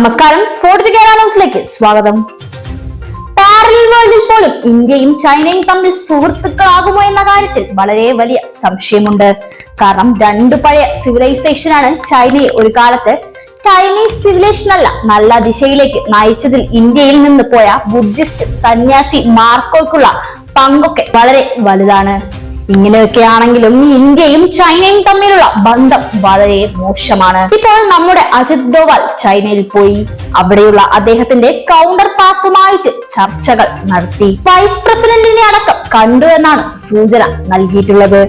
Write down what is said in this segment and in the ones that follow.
നമസ്കാരം. ഫോർട്ട് കേരള ന്യൂസിലേക്ക് സ്വാഗതം. പാരലൽ വേൾഡിൽ പോലും ഇന്ത്യയും ചൈനയും തമ്മിൽ സുഹൃത്തുക്കളാകുമോ എന്ന കാര്യത്തിൽ വളരെ വലിയ സംശയമുണ്ട്. കാരണം രണ്ട് പഴയ സിവിലൈസേഷനാണ് ചൈനയെ ഒരു കാലത്ത് ചൈനീസ് സിവിലൈസേഷൻ അല്ല നല്ല ദിശയിലേക്ക് നയിച്ചതിൽ ഇന്ത്യയിൽ നിന്ന് പോയ ബുദ്ധിസ്റ്റ് സന്യാസി മാർക്കോയ്ക്കുള്ള പങ്കൊക്കെ വളരെ വലുതാണ്. ഇങ്ങനെയൊക്കെ ആണെങ്കിലും ഇന്ത്യയും ചൈനയും തമ്മിലുള്ള ബന്ധം വളരെ മോശമാണ്. ഇപ്പോൾ നമ്മുടെ അജിത് ഡോവാൽ ചൈനയിൽ പോയി. അവിടെയുള്ള അദ്ദേഹത്തിന്റെ കൗണ്ടർ പാർട്ടുമായിട്ട് ചർച്ചകൾ നടത്തി. വൈസ് പ്രസിഡന്റിനെ അടക്കം കണ്ടു എന്നാണ് സൂചന നൽകിയിട്ടുള്ളത്.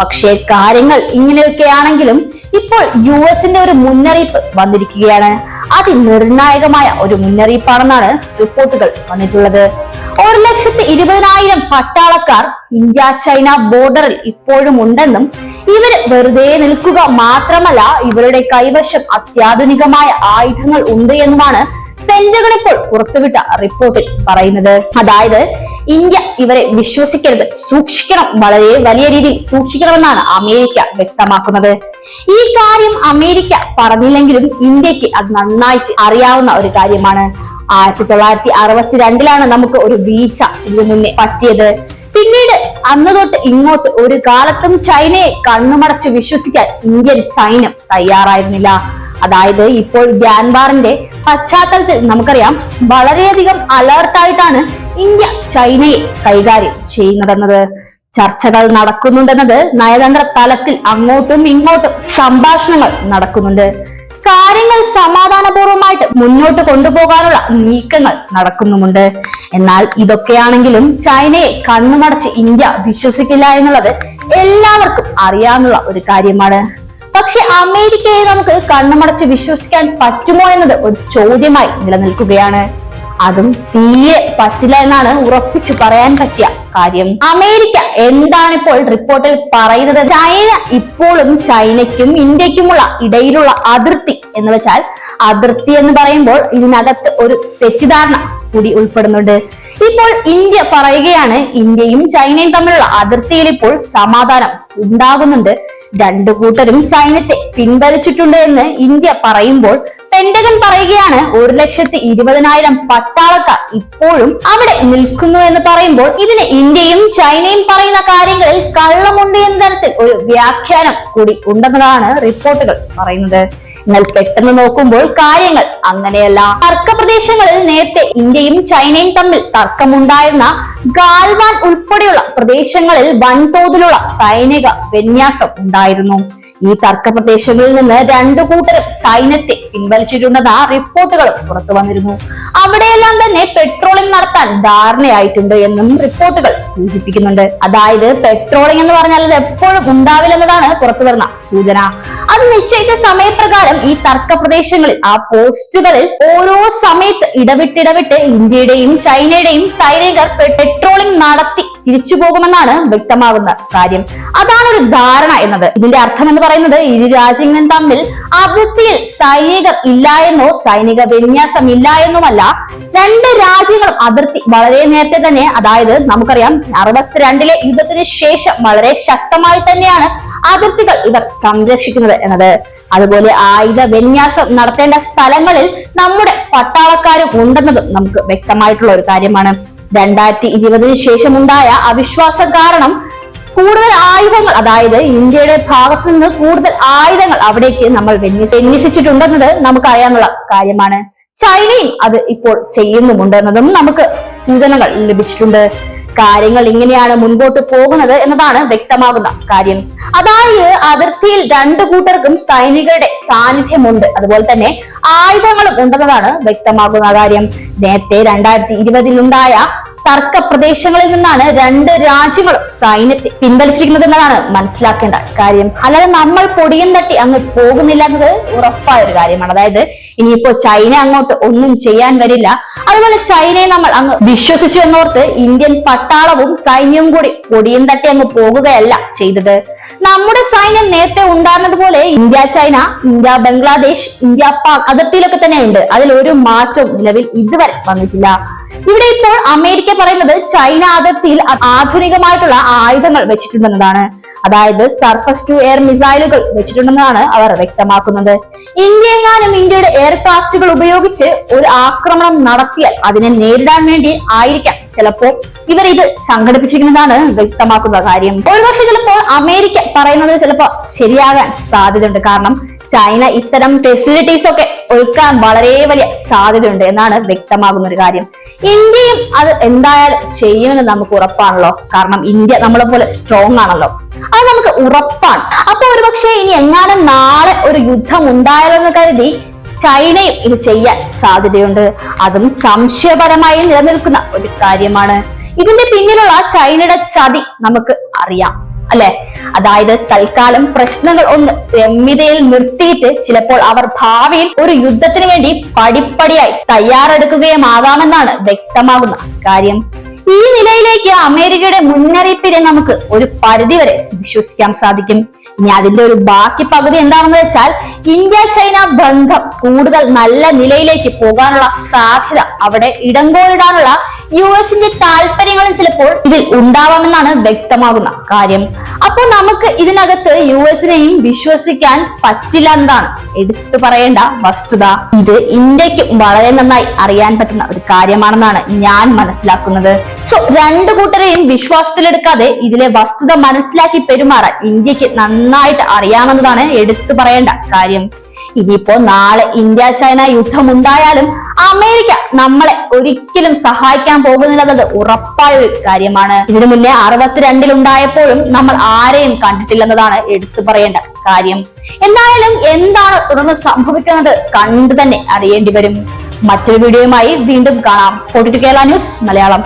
പക്ഷേ കാര്യങ്ങൾ ഇങ്ങനെയൊക്കെയാണെങ്കിലും ഇപ്പോൾ യു എസിന്റെ ഒരു മുന്നറിയിപ്പ് വന്നിരിക്കുകയാണ്. അതിനിർണായകമായ ഒരു മുന്നറിയിപ്പാണെന്നാണ് റിപ്പോർട്ടുകൾ വന്നിട്ടുള്ളത്. ഒരു ലക്ഷത്തി ഇരുപതിനായിരം പട്ടാളക്കാർ ഇന്ത്യ ചൈന ബോർഡറിൽ ഇപ്പോഴും ഉണ്ടെന്നും ഇവർ വെറുതെ നിൽക്കുക മാത്രമല്ല ഇവരുടെ കൈവശം അത്യാധുനികമായ ആയുധങ്ങൾ ഉണ്ട് എന്നുമാണ് പെന്റഗൺ ഇപ്പോൾ പുറത്തുവിട്ട റിപ്പോർട്ടിൽ പറയുന്നത്. അതായത് ഇന്ത്യ ഇവരെ വിശ്വസിക്കരുത് സൂക്ഷിക്കണം വളരെ വലിയ രീതിയിൽ സൂക്ഷിക്കണമെന്നാണ് അമേരിക്ക വ്യക്തമാക്കുന്നത്. ഈ കാര്യം അമേരിക്ക പറഞ്ഞില്ലെങ്കിലും ഇന്ത്യയ്ക്ക് അത് നന്നായിട്ട് അറിയാവുന്ന ഒരു കാര്യമാണ്. ആയിരത്തി തൊള്ളായിരത്തി അറുപത്തിരണ്ടിലാണ് നമുക്ക് ഒരു വീഴ്ച ഇതിനു മുന്നേ പറ്റിയത്. പിന്നീട് അന്ന് തൊട്ട് ഇങ്ങോട്ട് ഒരു കാലത്തും ചൈനയെ കണ്ണുമടച്ച് വിശ്വസിക്കാൻ ഇന്ത്യൻ സൈന്യം തയ്യാറായിരുന്നില്ല. അതായത് ഇപ്പോൾ ഗ്യാൻബാറിന്റെ പശ്ചാത്തലത്തിൽ നമുക്കറിയാം വളരെയധികം അലർട്ടായിട്ടാണ് ഇന്ത്യ ചൈനയെ കൈകാര്യം ചെയ്യുന്നതെന്നത്. ചർച്ചകൾ നടക്കുന്നുണ്ടെന്നത് നയതന്ത്ര തലത്തിൽ അങ്ങോട്ടും ഇങ്ങോട്ടും സംഭാഷണങ്ങൾ നടക്കുന്നുണ്ട്. കാര്യങ്ങൾ സമാധാനപൂർവമായിട്ട് മുന്നോട്ട് കൊണ്ടുപോകാനുള്ള നീക്കങ്ങൾ നടക്കുന്നുമുണ്ട്. എന്നാൽ ഇതൊക്കെയാണെങ്കിലും ചൈനയെ കണ്ണുമടച്ച് ഇന്ത്യ വിശ്വസിക്കില്ല എന്നുള്ളത് എല്ലാവർക്കും അറിയാവുന്ന ഒരു കാര്യമാണ്. പക്ഷെ അമേരിക്കയെ നമുക്ക് കണ്ണുമടച്ച് വിശ്വസിക്കാൻ പറ്റുമോ എന്നത് ഒരു ചോദ്യമായി നിലനിൽക്കുകയാണ്. അതും തീരെ പറ്റില്ല എന്നാണ് ഉറപ്പിച്ചു പറയാൻ പറ്റിയ കാര്യം. അമേരിക്ക എന്താണ് ഇപ്പോൾ റിപ്പോർട്ടിൽ പറയുന്നത്? ചൈന ഇപ്പോഴും ചൈനയ്ക്കും ഇന്ത്യക്കുമുള്ള ഇടയിലുള്ള അതിർത്തി എന്ന് വെച്ചാൽ അതിർത്തി എന്ന് പറയുമ്പോൾ ഇതിനകത്ത് ഒരു തെറ്റിദ്ധാരണ കൂടി ഉൾപ്പെടുന്നുണ്ട്. ഇപ്പോൾ ഇന്ത്യ പറയുകയാണ് ഇന്ത്യയും ചൈനയും തമ്മിലുള്ള അതിർത്തിയിൽ ഇപ്പോൾ സമാധാനം ഉണ്ടാകുന്നുണ്ട്. രണ്ടു കൂട്ടരും സൈന്യത്തെ പിൻവലിച്ചിട്ടുണ്ട് എന്ന് ഇന്ത്യ പറയുമ്പോൾ പെന്റഗൺ പറയുകയാണ് ഒരു ലക്ഷത്തി ഇരുപതിനായിരം പട്ടാളക്കാർ ഇപ്പോഴും അവിടെ നിൽക്കുന്നു എന്ന് പറയുമ്പോൾ ഇതിന് ഇന്ത്യയും ചൈനയും പറയുന്ന കാര്യങ്ങളിൽ കള്ളമുണ്ട് എന്ന തരത്തിൽ ഒരു വ്യാഖ്യാനം കൂടി ഉണ്ടെന്നതാണ് റിപ്പോർട്ടുകൾ പറയുന്നത്. എന്നാൽ പെട്ടെന്ന് നോക്കുമ്പോൾ കാര്യങ്ങൾ അങ്ങനെയല്ല. തർക്ക പ്രദേശങ്ങളിൽ നേരത്തെ ഇന്ത്യയും ചൈനയും തമ്മിൽ തർക്കമുണ്ടായിരുന്ന ഗാൽവാൻ ഉൾപ്പെടെയുള്ള പ്രദേശങ്ങളിൽ വൻതോതിലുള്ള സൈനിക വിന്യാസം ഉണ്ടായിരുന്നു. ഈ തർക്ക പ്രദേശങ്ങളിൽ നിന്ന് രണ്ടു കൂട്ടരും സൈന്യത്തെ പിൻവലിച്ചിട്ടുണ്ടെന്ന റിപ്പോർട്ടുകൾ പുറത്തു വന്നിരുന്നു. അവിടെയെല്ലാം തന്നെ പെട്രോളിംഗ് നടത്താൻ ധാരണയായിട്ടുണ്ട് എന്നും റിപ്പോർട്ടുകൾ സൂചിപ്പിക്കുന്നുണ്ട്. അതായത് പെട്രോളിംഗ് എന്ന് പറഞ്ഞാൽ അത് എപ്പോഴും ഉണ്ടാവില്ലെന്നതാണ് പുറത്തു വരുന്ന സൂചന. അത് നിശ്ചയിച്ച സമയപ്രകാരം ഈ തർക്ക പ്രദേശങ്ങളിൽ ആ പോസ്റ്റുകളിൽ ഓരോ സമയത്ത് ഇടവിട്ടിടവിട്ട് ഇന്ത്യയുടെയും ചൈനയുടെയും സൈനികർ പെട്രോളിംഗ് നടത്തി തിരിച്ചു പോകുമെന്നാണ് വ്യക്തമാകുന്ന കാര്യം. അതാണ് ഒരു ധാരണ എന്നത്. ഇതിന്റെ അർത്ഥം എന്ന് പറയുന്നത് ഇരു രാജ്യങ്ങളും തമ്മിൽ അതിർത്തിയിൽ സൈനികർ ഇല്ല എന്നോ സൈനിക വിന്യാസം ഇല്ല എന്നുമല്ല രണ്ട് രാജ്യങ്ങളും അതിർത്തി വളരെ നേരത്തെ തന്നെ അതായത് നമുക്കറിയാം അറുപത്തിരണ്ടിലെ യുദ്ധത്തിന് ശേഷം വളരെ ശക്തമായി തന്നെയാണ് അതിർത്തികൾ ഇവർ സംരക്ഷിക്കുന്നത് എന്നത്. അതുപോലെ ആയുധ വിന്യാസം നടത്തേണ്ട സ്ഥലങ്ങളിൽ നമ്മുടെ പട്ടാളക്കാരും ഉണ്ടെന്നതും നമുക്ക് വ്യക്തമായിട്ടുള്ള ഒരു കാര്യമാണ്. രണ്ടായിരത്തി ഇരുപതിന് ശേഷം ഉണ്ടായ അവിശ്വാസം കാരണം കൂടുതൽ ആയുധങ്ങൾ അതായത് ഇന്ത്യയുടെ ഭാഗത്ത് നിന്ന് കൂടുതൽ ആയുധങ്ങൾ അവിടേക്ക് നമ്മൾ വിന്യസിച്ചിട്ടുണ്ടെന്നത് അറിയാനുള്ള കാര്യമാണ്. ചൈനയും അത് ഇപ്പോൾ ചെയ്യുന്നുമുണ്ട് എന്നതും നമുക്ക് സൂചനകൾ ലഭിച്ചിട്ടുണ്ട്. കാര്യങ്ങൾ ഇങ്ങനെയാണ് മുൻപോട്ട് പോകുന്നത് എന്നതാണ് വ്യക്തമാകുന്ന കാര്യം. അതായത് അതിർത്തിയിൽ രണ്ടു കൂട്ടർക്കും സൈനികരുടെ സാന്നിധ്യമുണ്ട്. അതുപോലെ തന്നെ ആയുധങ്ങളും ഉണ്ടെന്നതാണ് വ്യക്തമാകുന്ന കാര്യം. നേരത്തെ രണ്ടായിരത്തി ഇരുപതിലുണ്ടായ തർക്ക പ്രദേശങ്ങളിൽ നിന്നാണ് രണ്ട് രാജ്യങ്ങളും സൈന്യത്തെ പിൻവലിച്ചിരിക്കുന്നത് എന്നതാണ് മനസ്സിലാക്കേണ്ട കാര്യം. അല്ലാതെ നമ്മൾ പൊടിയും തട്ടി അങ്ങ് പോകുന്നില്ല എന്നത് ഉറപ്പായ ഒരു കാര്യമാണ്. അതായത് ഇനിയിപ്പോ ചൈന അങ്ങോട്ട് ഒന്നും ചെയ്യാൻ വരില്ല. അതുപോലെ ചൈനയെ നമ്മൾ അങ്ങ് വിശ്വസിച്ചു എന്നോർത്ത് ഇന്ത്യൻ പട്ടാളവും സൈന്യവും കൂടി പൊടിയും തട്ടി അങ്ങ് പോകുകയല്ല ചെയ്തത്. നമ്മുടെ സൈന്യം നേരത്തെ ഉണ്ടായിരുന്നതുപോലെ India China India Bangladesh India Pak അതിർത്തിയിലൊക്കെ തന്നെ ഉണ്ട് അതിൽ ഒരു മാറ്റവും നിലവിൽ ഇതുവരെ വന്നിട്ടില്ല. ഇവിടെ ഇപ്പോൾ അമേരിക്ക പറയുന്നത് ചൈന അതിർത്തിയിൽ ആധുനികമായിട്ടുള്ള ആയുധങ്ങൾ വെച്ചിട്ടുണ്ടെന്നതാണ്. അതായത് സർഫസ് ടു എയർ മിസൈലുകൾ വെച്ചിട്ടുണ്ടെന്നാണ് അവർ വ്യക്തമാക്കുന്നത്. ഇന്ത്യ എങ്ങാനും ഇന്ത്യയുടെ എയർക്രാഫ്റ്റുകൾ ഉപയോഗിച്ച് ഒരു ആക്രമണം നടത്തിയാൽ അതിനെ നേരിടാൻ വേണ്ടി ആയിരിക്കാം. ചിലപ്പോൾ ഇവർ ഇത് സംഘടിപ്പിച്ചിരിക്കുന്നതാണ് വ്യക്തമാക്കുന്ന കാര്യം. ഒരുപക്ഷെ ചിലപ്പോൾ അമേരിക്ക പറയുന്നത് ചിലപ്പോൾ ശരിയാകാൻ സാധ്യതയുണ്ട്. കാരണം ചൈന ഇത്തരം ഫെസിലിറ്റീസ് ഒക്കെ ഒഴുക്കാൻ വളരെ വലിയ സാധ്യതയുണ്ട് എന്നാണ് വ്യക്തമാകുന്ന ഒരു കാര്യം. ഇന്ത്യയും അത് എന്തായാലും ചെയ്യുമെന്ന് നമുക്ക് ഉറപ്പാണല്ലോ. കാരണം ഇന്ത്യ നമ്മളെ പോലെ സ്ട്രോങ് ആണല്ലോ. അത് നമുക്ക് ഉറപ്പാണ്. അപ്പൊ ഒരുപക്ഷെ ഇനി എങ്ങാനും നാളെ ഒരു യുദ്ധം ഉണ്ടായാലോ എന്ന് കരുതി ചൈനയും ഇത് ചെയ്യാൻ സാധ്യതയുണ്ട്. അതും സംശയപരമായി നിലനിൽക്കുന്ന ഒരു കാര്യമാണ്. ഇതിന്റെ പിന്നിലുള്ള ചൈനയുടെ ചതി നമുക്ക് അറിയാം. അല്ലെ? അതായത് തൽക്കാലം പ്രശ്നങ്ങൾ ഒന്ന് രമ്യതയിൽ നിർത്തിയിട്ട് ചിലപ്പോൾ അവർ ഭാവിയിൽ ഒരു യുദ്ധത്തിന് വേണ്ടി പടിപ്പടിയായി തയ്യാറെടുക്കുകയുമാകാമെന്നാണ് വ്യക്തമാകുന്ന കാര്യം. ഈ നിലയിലേക്ക് അമേരിക്കയുടെ മുന്നറിയിപ്പിനെ നമുക്ക് ഒരു പരിധിവരെ വിശ്വസിക്കാൻ സാധിക്കും. ഇനി അതിന്റെ ഒരു ബാക്കി പകുതി എന്താണെന്ന് വെച്ചാൽ ഇന്ത്യ ചൈന ബന്ധം കൂടുതൽ നല്ല നിലയിലേക്ക് പോകാനുള്ള സാധ്യത അവിടെ ഇടങ്കോലിടാനുള്ള യു എസിന്റെ താല്പര്യങ്ങളും ചിലപ്പോൾ ഇതിൽ ഉണ്ടാവാമെന്നാണ് വ്യക്തമാകുന്ന കാര്യം. അപ്പോൾ നമുക്ക് ഇതിനകത്ത് യു എസിനെയും വിശ്വസിക്കാൻ പറ്റില്ല എന്നതാണ്. എടുത്തു പറയേണ്ട വസ്തുത. ഇത് ഇന്ത്യയ്ക്ക് വളരെ നന്നായി അറിയാൻ പറ്റുന്ന ഒരു കാര്യമാണെന്നാണ് ഞാൻ മനസ്സിലാക്കുന്നത്. സോ രണ്ടു കൂട്ടരെയും വിശ്വാസത്തിലെടുക്കാതെ ഇതിലെ വസ്തുത മനസ്സിലാക്കി പെരുമാറാൻ ഇന്ത്യയ്ക്ക് നന്നായിട്ട് അറിയാമെന്നതാണ് എടുത്തു പറയേണ്ട കാര്യം. ഇനിയിപ്പോ നാളെ ഇന്ത്യ ചൈന യുദ്ധം ഉണ്ടായാലും അമേരിക്ക നമ്മളെ ഒരിക്കലും സഹായിക്കാൻ പോകുന്നില്ലെന്നത് ഉറപ്പായ ഒരു കാര്യമാണ്. ഇതിനു മുന്നേ അറുപത്തിരണ്ടിൽ ഉണ്ടായപ്പോഴും നമ്മൾ ആരെയും കണ്ടിട്ടില്ലെന്നതാണ് എടുത്തു പറയേണ്ട കാര്യം. എന്തായാലും എന്താണ് തുടർന്ന് സംഭവിക്കുന്നത് കണ്ടു തന്നെ അറിയേണ്ടി വരും. മറ്റൊരു വീഡിയോയുമായി വീണ്ടും കാണാം. Forty two Kerala news Malayalam.